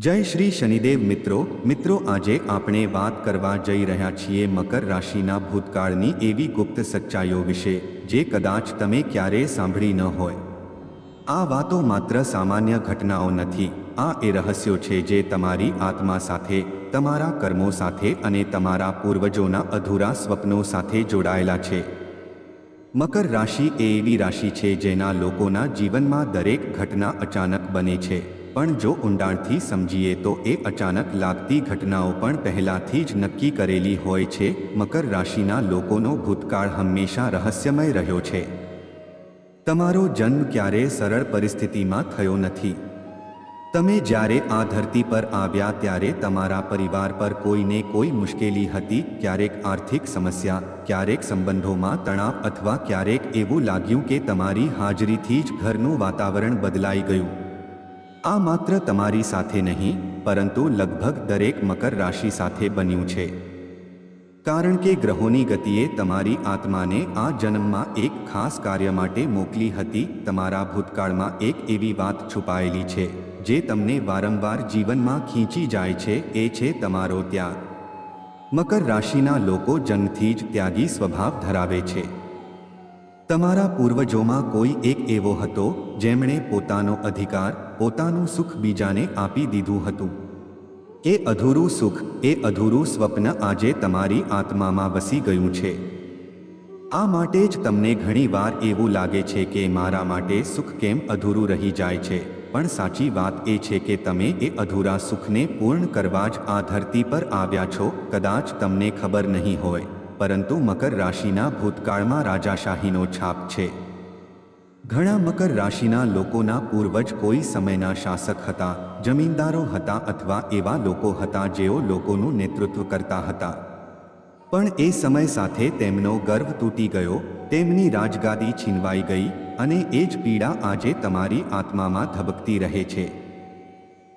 જય શ્રી શનિદેવ મિત્રો. મિત્રો, આજે આપણે વાત કરવા જઈ રહ્યા છીએ મકર રાશિના ભૂતકાળની એવી ગુપ્ત સચ્ચાઈઓ વિશે, જે કદાચ તમે ક્યારેય સાંભળી ન હોય. આ વાતો માત્ર સામાન્ય ઘટનાઓ નથી. આ એ રહસ્યો છે જે તમારી આત્મા સાથે, તમારા કર્મો સાથે અને તમારા પૂર્વજોના અધૂરા સ્વપ્નો સાથે જોડાયેલા છે. મકર રાશિ એ એવી રાશિ છે જેના લોકોના જીવનમાં દરેક ઘટના અચાનક બને છે. પણ જો ઊંડાણથી સમજીએ તો એ અચાનક લાગતી ઘટનાઓ પણ પહેલાથી જ નક્કી કરેલી હોય છે. મકર રાશિના લોકોનો ભૂતકાળ હંમેશા રહસ્યમય રહ્યો છે. તમારો જન્મ ક્યારેય સરળ પરિસ્થિતિમાં થયો નથી. તમે જ્યારે આ ધરતી પર આવ્યા ત્યારે તમારા પરિવાર પર કોઈને કોઈ મુશ્કેલી હતી, ક્યારેક આર્થિક સમસ્યા, ક્યારેક સંબંધોમાં તણાવ અથવા ક્યારેક એવું લાગ્યું કે તમારી હાજરીથી જ ઘરનું વાતાવરણ બદલાઈ ગયું. આ માત્ર તમારી સાથે નહીં, પરંતુ લગભગ દરેક મકર રાશિ સાથે બન્યું છે. કારણ કે ગ્રહોની ગતિએ તમારી આત્માને આ જન્મમાં એક ખાસ કાર્ય માટે મોકલી હતી, તમારા ભૂતકાળમાં એક એવી વાત છુપાયેલી છે, જે તમને વારંવાર જીવનમાં ખીંચી જાય છે, એ છે તમારો ત્યાગ. મકર રાશિના લોકો જન્મથી જ ત્યાગી સ્વભાવ ધરાવે છે. તમારા પૂર્વજોમાં કોઈ એક એવો હતો, જેમણે પોતાનો અધિકાર પોતાનું સુખ બીજાને આપી દીધું હતું. એ અધૂરું સુખ, એ અધૂરું સ્વપ્ન આજે તમારી આત્મામાં વસી ગયું છે. આ માટે જ તમને ઘણીવાર એવું લાગે છે કે મારા માટે સુખ કેમ અધૂરું રહી જાય છે, પણ સાચી વાત એ છે કે તમે એ અધૂરા સુખને પૂર્ણ કરવા જ આ ધરતી પર આવ્યા છો, કદાચ તમને ખબર નહીં હોય, પરંતુ મકર રાશિના ભૂતકાળમાં રાજાશાહીનો છાપ છે. ઘણા મકર રાશિના લોકોના પૂર્વજ કોઈ સમયના શાસક હતા, જમીનદારો હતા અથવા એવા લોકો હતા જેઓ લોકોનું નેતૃત્વ કરતા હતા. પણ એ સમય સાથે તેમનો ગર્વ તૂટી ગયો, તેમની રાજગાદી છીનવાઈ ગઈ અને એ જ પીડા આજે તમારી આત્મામાં ધબકતી રહે છે.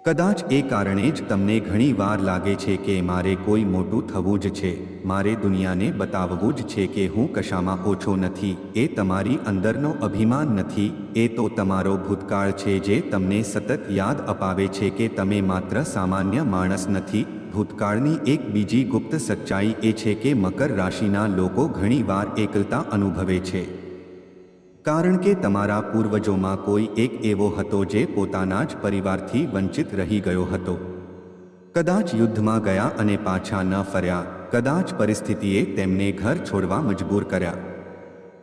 કદાચ એ કારણે જ તમને ઘણી વાર લાગે છે કે મારે કોઈ મોટું થવું જ છે. મારે દુનિયાને બતાવવું જ છે કે હું કશામાં ઓછો નથી. એ તમારી અંદરનો અભિમાન નથી. એ તો તમારો ભૂતકાળ છે જે તમને સતત યાદ અપાવે છે કે તમે માત્ર સામાન્ય માણસ નથી. ભૂતકાળની એક બીજી ગુપ્ત સચ્ચાઈ એ છે કે મકર રાશિના લોકો ઘણીવાર એકલતા અનુભવે છે. કારણ કે તમારા પૂર્વજોમાં કોઈ એક એવો હતો જે પોતાના જ પરિવારથી વંચિત રહી ગયો હતો. કદાચ યુદ્ધમાં ગયા અને પાછા ન ફર્યા, કદાચ પરિસ્થિતિએ તેમને ઘર છોડવા મજબૂર કર્યા.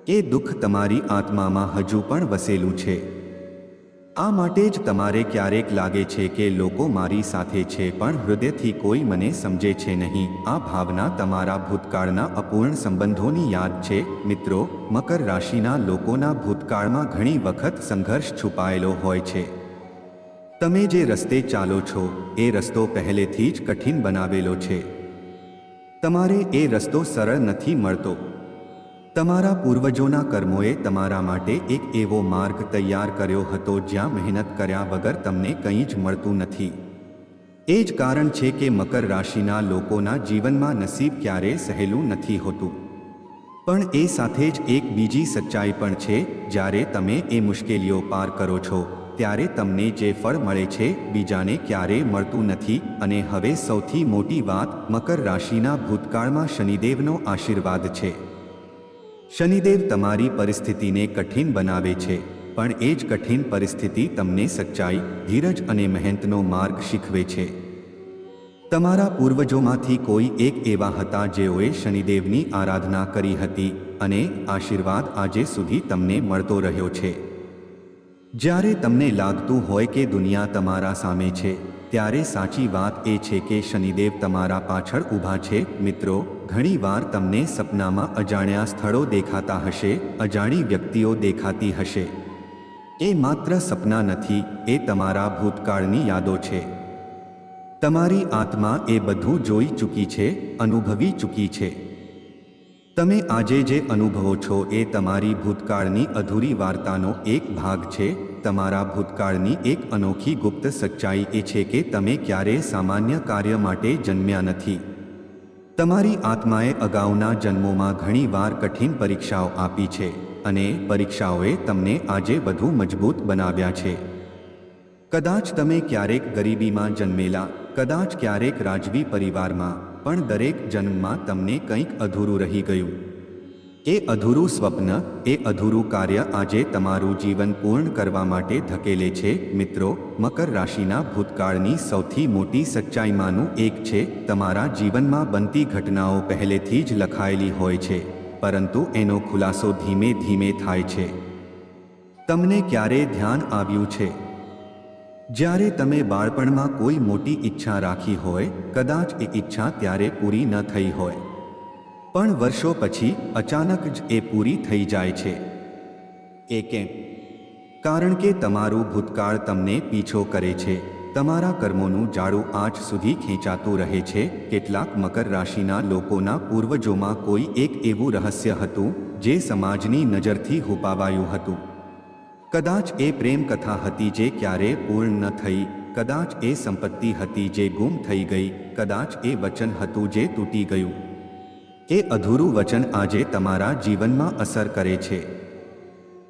એ દુઃખ તમારી આત્મામાં હજુ પણ વસેલું છે. આ માટે જ તમારે ક્યારેક લાગે છે કે લોકો મારી સાથે છે, પણ હૃદયથી કોઈ મને સમજે છે નહીં. આ ભાવના તમારા ભૂતકાળના અપૂર્ણ સંબંધોની યાદ છે. મિત્રો, મકર રાશિના લોકોના ભૂતકાળમાં ઘણી વખત સંઘર્ષ છુપાયેલો હોય છે. તમે જે રસ્તે ચાલો છો, એ રસ્તો પહેલેથી જ કઠિન બનાવેલો છે. તમારે એ રસ્તો સરળ નથી મળતો. તમારા પૂર્વજોના કર્મોએ તમારા માટે એક એવો માર્ગ તૈયાર કર્યો હતો જ્યાં મહેનત કર્યા વગર તમને કંઈ જ મળતું નથી. એ જ કારણ છે કે મકર રાશિના લોકોના જીવનમાં નસીબ ક્યારેય સહેલું નથી હોતું. પણ એ સાથે જ એક બીજી સચ્ચાઈ પણ છે, જ્યારે તમે એ મુશ્કેલીઓ પાર કરો છો, ત્યારે તમને જે ફળ મળે છે, બીજાને ક્યારેય મળતું નથી અને હવે સૌથી મોટી વાત મકર રાશિના ભૂતકાળમાં શનિદેવનો આશીર્વાદ છે. શનિદેવ તમારી પરિસ્થિતિને કઠિન બનાવે છે, પણ એ જ કઠિન પરિસ્થિતિ તમને સચ્ચાઈ, ધીરજ અને મહેનતનો માર્ગ શીખવે છે. તમારા પૂર્વજોમાંથી કોઈ એક એવા હતા જેઓએ શનિદેવની આરાધના કરી હતી અને આશીર્વાદ આજે સુધી તમને મળતો રહ્યો છે. જ્યારે તમને લાગતું હોય કે દુનિયા તમારા સામે છે, ત્યારે સાચી વાત એ છે કે શનિદેવ તમારા પાછળ ઊભા છે, મિત્રો. ઘણીવાર તમને સપનામાં અજાણ્યા સ્થળો દેખાતા હશે, અજાણી વ્યક્તિઓ દેખાતી હશે. એ માત્ર સપના નથી, એ તમારા ભૂતકાળની યાદો છે. તમારી આત્મા એ બધું જોઈ ચૂકી છે, અનુભવી ચૂકી છે. તમે આજે જે અનુભવો છો એ તમારી ભૂતકાળની અધૂરી વાર્તાનો એક ભાગ છે, તમારા ભૂતકાળની એક અનોખી ગુપ્ત સચ્ચાઈ એ છે કે તમે ક્યારેય સામાન્ય કાર્ય માટે જન્મ્યા નથી. તમારી આત્માએ અગાઉના જન્મોમાં ઘણીવાર કઠિન પરીક્ષાઓ આપી છે અને પરીક્ષાઓએ તમને આજે વધુ મજબૂત બનાવ્યા છે. કદાચ તમે ક્યારેક ગરીબીમાં જન્મેલા, કદાચ ક્યારેક રાજવી પરિવારમાં, પણ દરેક જન્મમાં તમને કંઈક અધૂરું રહી ગયું. એ અધૂરું સ્વપ્ન, એ અધૂરું કાર્ય આજે તમારું જીવન પૂર્ણ કરવા માટે ધકેલે છે. મિત્રો, મકર રાશિના ભૂતકાળની સૌથી મોટી સચ્ચાઈમાંનું એક છે, તમારા જીવનમાં બનતી ઘટનાઓ પહેલેથી જ લખાયેલી હોય છે, પરંતુ એનો ખુલાસો ધીમે ધીમે થાય છે. તમને ક્યારે ધ્યાન આવ્યું છે? જ્યારે તમે બાળપણમાં કોઈ મોટી ઈચ્છા રાખી હોય, કદાચ એ ઈચ્છા ત્યારે પૂરી ન થઈ હોય. પણ વર્ષો પછી અચાનક જ એ પૂરી થઈ જાય છે. એ કેમ? કારણ કે તમારું ભૂતકાળ તમને પીછો કરે છે. તમારા કર્મોનું જાડું આજ સુધી ખેંચાતું રહે છે. કેટલાક મકર રાશિના લોકોના પૂર્વજોમાં કોઈ એક એવું રહસ્ય હતું, જે સમાજની નજરથી હુપાવાયું હતું. કદાચ એ પ્રેમ કથા હતી જે ક્યારે પૂર્ણ ન થઈ, કદાચ એ સંપત્તિ હતી જે ગુમ થઈ ગઈ, કદાચ એ વચન હતું જે તૂટી ગયું. એ અધૂરું વચન આજે તમારા જીવનમાં અસર કરે છે.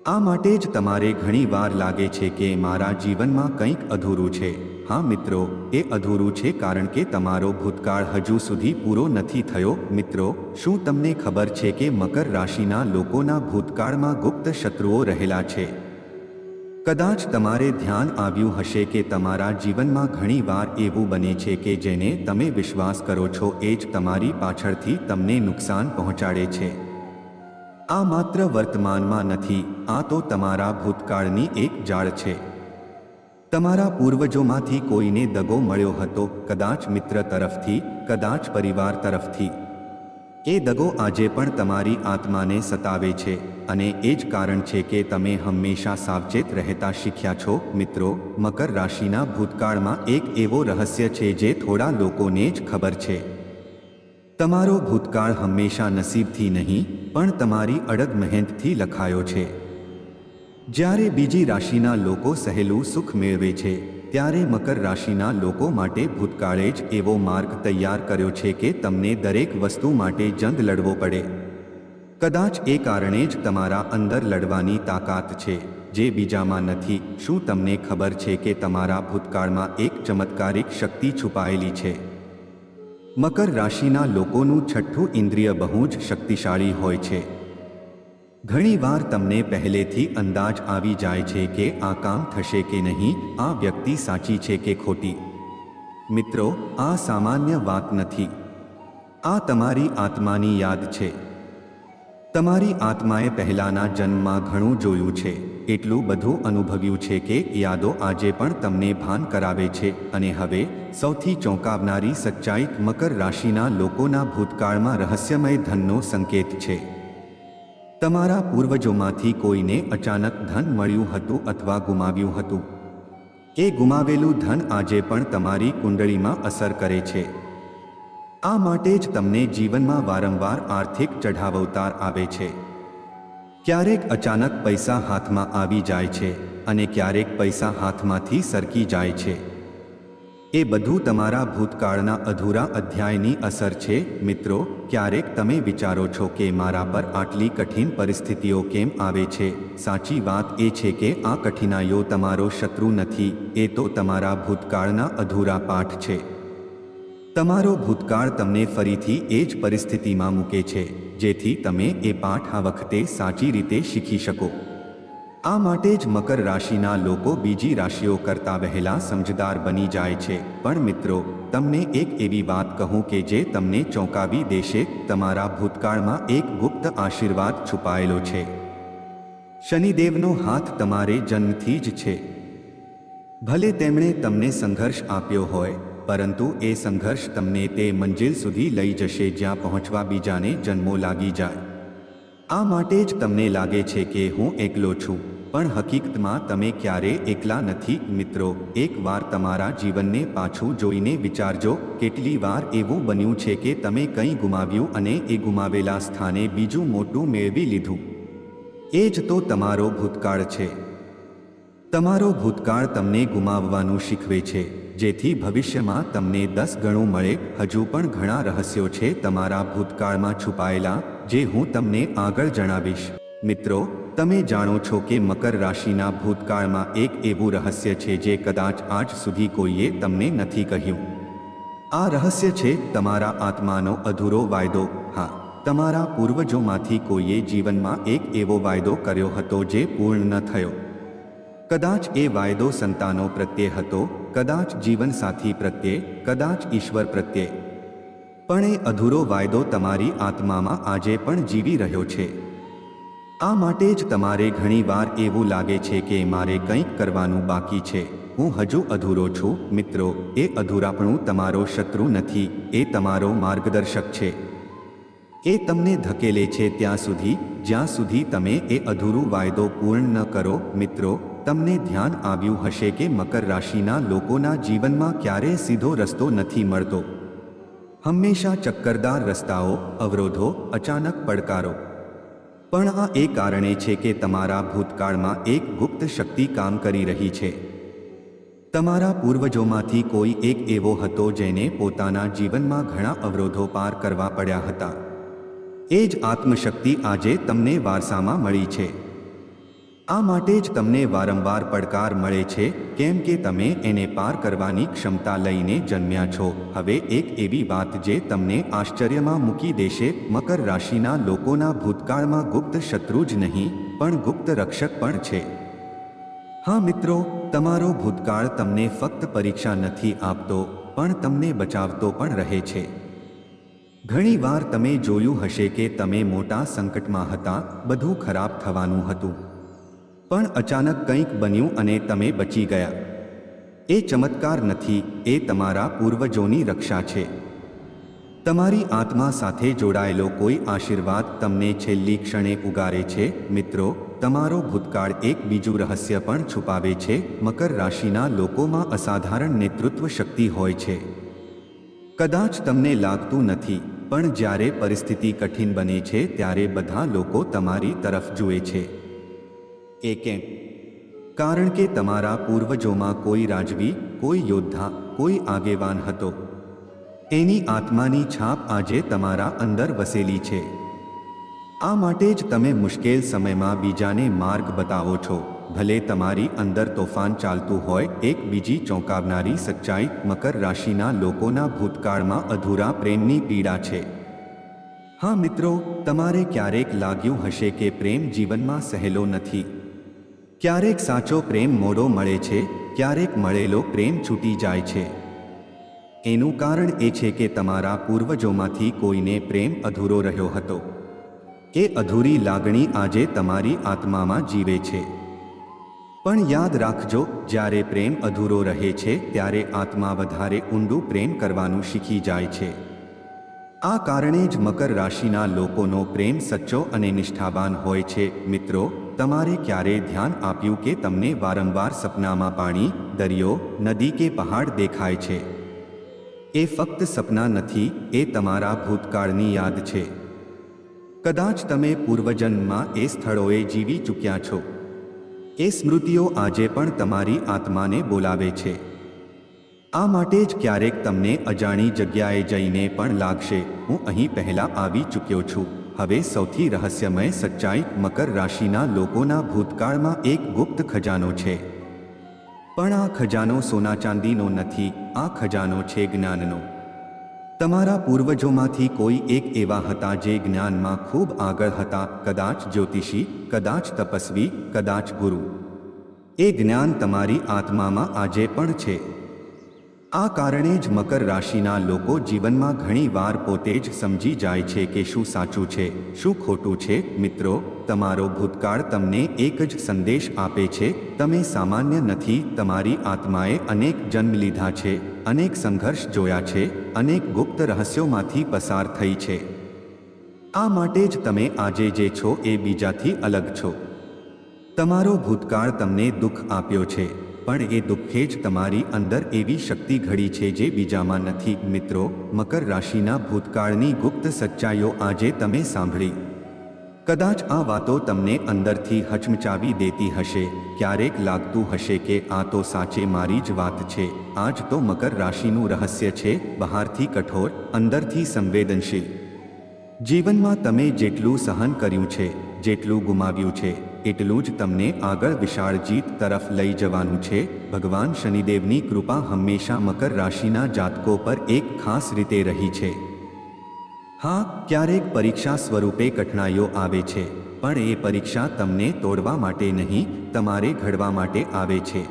આ માટે જ તમારે ઘણીવાર લાગે છે કે મારા જીવનમાં કંઈક અધૂરું છે. હા મિત્રો, એ અધૂરું છે કારણ કે તમારો ભૂતકાળ હજુ સુધી પૂરો નથી થયો. મિત્રો, શું તમને ખબર છે કે મકર રાશિના લોકોના ભૂતકાળમાં ગુપ્ત શત્રુઓ રહેલા છે? કદાચ તમારે ધ્યાન આવ્યું હશે કે તમારા જીવનમાં ઘણીવાર એવું બને છે કે જેને તમે વિશ્વાસ કરો છો, એ જ તમારી પાછળથી તમને નુકસાન પહોંચાડે છે. આ માત્ર વર્તમાનમાં નથી, આ તો તમારા ભૂતકાળની એક જાળ છે. તમારા પૂર્વજોમાંથી કોઈને દગો મળ્યો હતો, કદાચ મિત્ર તરફથી, કદાચ પરિવાર તરફથી. એ દગો આજે પણ તમારી આત્માને સતાવે છે અને એ જ કારણ છે કે તમે હંમેશા સાવચેત રહેતા શીખ્યા છો. મિત્રો, મકર રાશિના ભૂતકાળમાં એક એવો રહસ્ય છે જે થોડા લોકોને જ ખબર છે. તમારો ભૂતકાળ હંમેશા નસીબથી નહીં, પણ તમારી અડગ મહેનતથી લખાયો છે. જ્યારે બીજી રાશિના લોકો સહેલું સુખ મેળવે છે ત્યારે મકર રાશિના લોકો માટે ભૂતકાળે જ એવો માર્ગ તૈયાર કર્યો છે કે તમને દરેક વસ્તુ માટે જંગ લડવો પડે. કદાચ એ કારણે જ તમારા અંદર લડવાની તાકાત છે, જે બીજામાં નથી. શું તમને ખબર છે કે તમારા ભૂતકાળમાં એક ચમત્કારિક શક્તિ છુપાયેલી છે? મકર રાશિના લોકોનું છઠ્ઠું ઇન્દ્રિય બહુ જ શક્તિશાળી હોય છે. ઘણીવાર તમને પહેલેથી અંદાજ આવી જાય છે કે આ કામ થશે કે નહીં, આ વ્યક્તિ સાચી છે કે ખોટી. મિત્રો, આ સામાન્ય વાત નથી. આ તમારી આત્માની યાદ છે. તમારી આત્માએ પહેલાના જન્મમાં ઘણું જોયું છે. એટલું બધું અનુભવ્યું છે કે યાદો આજે પણ તમને ભાન કરાવે છે અને હવે સૌથી ચોંકાવનારી સચ્ચાઈ મકર રાશિના લોકોના ભૂતકાળમાં રહસ્યમય ધનનો સંકેત છે. તમારા પૂર્વજોમાંથી કોઈને અચાનક ધન મળ્યું હતું અથવા ગુમાવ્યું હતું. એ ગુમાવેલું ધન આજે પણ તમારી કુંડળીમાં અસર કરે છે. આ માટે જ તમને જીવનમાં વારંવાર આર્થિક ચઢાવતાર આવે છે. ક્યારેક અચાનક પૈસા હાથમાં આવી જાય છે અને ક્યારેક પૈસા હાથમાંથી સરકી જાય છે. એ બધું તમારા ભૂતકાળના અધૂરા અધ્યાયની અસર છે? મિત્રો, ક્યારેક તમે વિચારો છો કે મારા પર આટલી કઠિન પરિસ્થિતિઓ કેમ આવે છે? સાચી વાત એ છે કે આ કઠિનાઈઓ તમારો શત્રુ નથી, એ તો તમારા ભૂતકાળના અધૂરા પાઠ છે. તમારો ભૂતકાળ તમને ફરીથી એ જ પરિસ્થિતિમાં મૂકે છે, જેથી તમે એ પાઠ આ વખતે સાચી રીતે શીખી શકો. આ માટે જ મકર રાશિના લોકો બીજી રાશિઓ કરતા વહેલા સમજદાર બની જાય છે. પણ મિત્રો, તમને એક એવી વાત કહું કે જે તમને ચોંકાવી દેશે. તમારા ભૂતકાળમાં એક ગુપ્ત આશીર્વાદ છુપાયેલો છે. શનિદેવનો હાથ તમારે જન્મથી જ છે. ભલે તેમણે તમને સંઘર્ષ આપ્યો હોય, પરંતુ એ સંઘર્ષ તમને તે મંજિલ સુધી લઈ જશે જ્યાં પહોંચવા બીજાને જન્મો લાગી જાય. આ માટે જ તમને લાગે છે કે હું એકલો છું, પણ હકીકતમાં તમે ક્યારે એકલા નથી, મિત્રો. એકવાર તમારા જીવનને પાછું જોઈને વિચારજો, કેટલી વાર એવું બન્યું છે કે તમે કંઈ ગુમાવ્યું અને એ ગુમાવેલા સ્થાને બીજું મોટું મેળવી લીધું. એ જ તો તમારો ભૂતકાળ છે. તમારો ભૂતકાળ તમને ગુમાવવાનું શીખવે છે, જેથી ભવિષ્યમાં તમને દસ ગણું મળે. હજુ પણ ઘણા રહસ્યો છે તમારા ભૂતકાળમાં છુપાયેલા. જે હું તમને આગળ જણાવીશ. મિત્રો, તમે જાણો છો કે મકર રાશિના ભૂતકાળમાં એક એવું રહસ્ય છે જે કદાચ આજ સુધી કોઈએ તમને નથી કહ્યું. આ રહસ્ય છે તમારા આત્માનો અધૂરો વાયદો. હા, તમારા પૂર્વજોમાંથી કોઈએ જીવનમાં એક એવો વાયદો કર્યો હતો જે પૂર્ણ ન થયો. કદાચ એ વાયદો સંતાનો પ્રત્યે હતો, કદાચ જીવનસાથી પ્રત્યે, કદાચ ઈશ્વર પ્રત્યે. પણ એ અધૂરો વાયદો તમારી આત્મામાં આજે પણ જીવી રહ્યો છે. આ માટે જ તમારે ઘણીવાર એવું લાગે છે કે મારે કંઈક કરવાનું બાકી છે. હું હજુ અધૂરો છું, મિત્રો. એ અધૂરાપણું તમારો શત્રુ નથી. એ તમારો માર્ગદર્શક છે. એ તમને ધકેલે છે ત્યાં સુધી, જ્યાં સુધી તમે એ અધૂરું વાયદો પૂર્ણ ન કરો, મિત્રો. તમને ધ્યાન આવ્યું હશે કે મકર રાશિના લોકોના જીવનમાં ક્યારેય સીધો રસ્તો નથી મળતો. હંમેશા ચક્કરદાર રસ્તાઓ, અવરોધો, અચાનક પડકારો. પણ આ એ કારણે છે કે તમારા ભૂતકાળમાં એક ગુપ્ત શક્તિ કામ કરી રહી છે. તમારા પૂર્વજોમાંથી કોઈ એક એવો હતો જેને પોતાના જીવનમાં ઘણા અવરોધો પાર કરવા પડ્યા હતા. એ જ આત્મશક્તિ આજે તમને વારસામાં મળી છે. આ માટે જ તમને વારંવાર પડકાર મળે છે, કેમ કે તમે એને પાર કરવાની ક્ષમતા લઈને જન્મ્યા છો. હવે એક એવી વાત જે તમને આશ્ચર્યમાં મૂકી દેશે, મકર રાશિના લોકોના ભૂતકાળમાં ગુપ્ત શત્રુ જ નહીં, પણ ગુપ્ત રક્ષક પણ છે. હા મિત્રો, તમારો ભૂતકાળ તમને ફક્ત પરીક્ષા નથી આપતો, પણ તમને બચાવતો પણ રહે છે. ઘણીવાર તમે જોયું હશે કે તમે મોટા સંકટમાં હતા, બધું ખરાબ થવાનું હતું. પણ અચાનક કંઈક બન્યું અને તમે બચી ગયા. એ ચમત્કાર નથી, એ તમારા પૂર્વજોની રક્ષા છે. તમારી આત્મા સાથે જોડાયેલો કોઈ આશીર્વાદ તમને છેલ્લી ક્ષણે ઉગારે છે? મિત્રો, તમારો ભૂતકાળ એક બીજું રહસ્ય પણ છુપાવે છે. મકર રાશિના લોકોમાં અસાધારણ નેતૃત્વ શક્તિ હોય છે. કદાચ તમને લાગતું નથી, પણ જ્યારે પરિસ્થિતિ કઠિન બને છે, ત્યારે બધા લોકો તમારી તરફ જુએ છે. એ કારણ કે તમારા પૂર્વજોમાં કોઈ રાજવી, કોઈ યોદ્ધા, કોઈ આગેવાન હતો. એની આત્માની છાપ આજે તમારા અંદર વસેલી છે. આ માટે જ તમે મુશ્કેલ સમયમાં બીજાને માર્ગ બતાવો છો. ભલે તમારી અંદર તોફાન ચાલતું હોય, એક બીજી ચોંકાવનારી સચ્ચાઈ, મકર રાશિના લોકોના ભૂતકાળમાં અધૂરા પ્રેમની પીડા છે. હા મિત્રો, તમારે ક્યારેક લાગ્યું હશે કે પ્રેમ જીવનમાં સહેલો નથી. ક્યારેક સાચો પ્રેમ મોડો મળે છે, ક્યારેક મળેલો પ્રેમ છૂટી જાય છે. એનું કારણ એ છે કે તમારા પૂર્વજોમાંથી કોઈને પ્રેમ અધૂરો રહ્યો હતો. એ અધૂરી લાગણી આજે તમારી આત્મામાં જીવે છે. પણ યાદ રાખજો, જ્યારે પ્રેમ અધૂરો રહે છે, ત્યારે આત્મા વધારે ઊંડું પ્રેમ કરવાનું શીખી જાય છે. આ કારણે જ મકર રાશિના લોકોનો પ્રેમ સચ્ચો અને નિષ્ઠાવાન હોય છે, મિત્રો. તમારે ક્યારે ધ્યાન આપ્યું કે તમને વારંવાર સપનામાં પાણી, દરિયો, નદી કે પહાડ દેખાય છે? એ ફક્ત સપના નથી, એ તમારા ભૂતકાળની યાદ છે. કદાચ તમે પૂર્વજન્મમાં એ સ્થળોએ જીવી ચૂક્યા છો. એ સ્મૃતિઓ આજે પણ તમારી આત્માને બોલાવે છે. આ માટે જ ક્યારેક તમને અજાણી જગ્યાએ જઈને પણ લાગશે, હું અહીં પહેલાં આવી ચૂક્યો છું. હવે સૌથી રહસ્યમય સચ્ચાઈ મકર રાશિના લોકોના ભૂતકાળમાં એક ગુપ્ત ખજાનો છે. પણ આ ખજાનો સોના ચાંદીનો નથી, આ ખજાનો છે જ્ઞાનનો. તમારા પૂર્વજોમાંથી કોઈ એક એવા હતા જે જ્ઞાનમાં ખૂબ આગળ હતા, કદાચ જ્યોતિષી, કદાચ તપસ્વી, કદાચ ગુરુ. એ જ્ઞાન તમારી આત્મામાં આજે પણ છે. આ કારણે જ મકર રાશિના લોકો જીવનમાં ઘણીવાર પોતે જ સમજી જાય છે કે શું સાચું છે, શું ખોટું છે. મિત્રો, તમારો ભૂતકાળ તમને એક જ સંદેશ આપે છે, તમે સામાન્ય નથી, તમારી આત્માએ અનેક જન્મ લીધા છે, અનેક સંઘર્ષ જોયા છે, અનેક ગુપ્ત રહસ્યોમાંથી પસાર થઈ છે. આ માટે જ તમે આજે જે છો એ બીજાથી અલગ છો. તમારો ભૂતકાળ તમને દુઃખ આપ્યો છે. પણ એ દુઃખે જ તમારી અંદર એવી શક્તિ ઘડી છે જે બીજામાં નથી. મિત્રો, મકર રાશિના ભૂતકાળની ગુપ્ત સચ્ચાઈઓ આજે તમે સાંભળી. કદાચ આ વાતો તમને અંદરથી હચમચાવી દેતી હશે. ક્યારેક લાગતું હશે કે આ તો સાચે મારી જ વાત છે. આજ તો મકર રાશિનું રહસ્ય છે. બહારથી કઠોર, અંદરથી સંવેદનશીલ. જીવનમાં તમે જેટલું સહન કર્યું છે, જેટલું ગુમાવ્યું છે એટલું જ તમને આગળ વિશાળ જીત તરફ લઈ જવાનું છે. ભગવાન શનિદેવની કૃપા હંમેશા મકર રાશિના જાતકો પર એક ખાસ રીતે રહી છે. હા, ક્યારેક પરીક્ષા સ્વરૂપે કઠણાઈઓ આવે છે, પણ એ પરીક્ષા તમને તોડવા માટે નહીં, તમારે ઘડવા માટે આવે છે.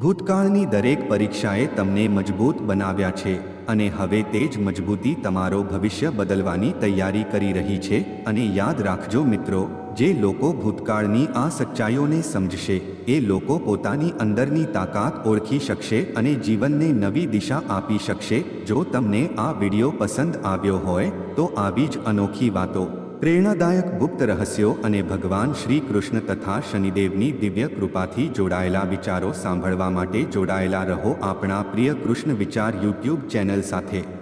ભૂતકાળની દરેક પરીક્ષાએ તમને મજબૂત બનાવ્યા છે, અને હવે તે જ મજબૂતી તમારો ભવિષ્ય બદલવાની તૈયારી કરી રહી છે, અને યાદ રાખજો મિત્રો જે લોકો ભૂતકાળની આ સચ્ચાઈઓને સમજશે, એ લોકો પોતાની અંદરની તાકાત ઓળખી શકશે અને જીવનને નવી દિશા આપી શકશે. જો તમને આ વિડિયો પસંદ આવ્યો હોય, તો આવી જ અનોખી વાતો. પ્રેરણાદાયક ગુપ્ત રહસ્યો અને ભગવાન શ્રી કૃષ્ણ તથા શનિદેવની દિવ્ય કૃપાથી જોડાયેલા વિચારો સાંભળવા માટે જોડાયેલા રહો આપણા પ્રિય કૃષ્ણ વિચાર યુટ્યુબ ચેનલ સાથે.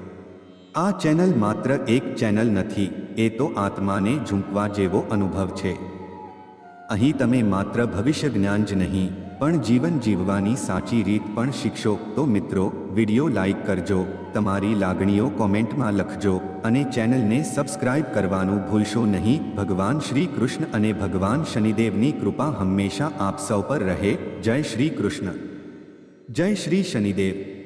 આ ચેનલ માત્ર એક ચેનલ નથી, એ તો આત્માને ઝૂંકવા જેવો અનુભવ છે. અહીં તમે માત્ર ભવિષ્ય જ્ઞાન જ નહીં, પણ જીવન જીવવાની સાચી રીત પણ શીખશો. તો મિત્રો, વિડિયો લાઇક કરજો, તમારી લાગણીઓ કોમેન્ટમાં લખજો અને ચેનલને સબસ્ક્રાઇબ કરવાનું ભૂલશો નહીં. ભગવાન શ્રી કૃષ્ણ અને ભગવાન શનિદેવની કૃપા હંમેશા આપ સૌ પર રહે. જય શ્રી કૃષ્ણ જય શ્રી શનિદેવ.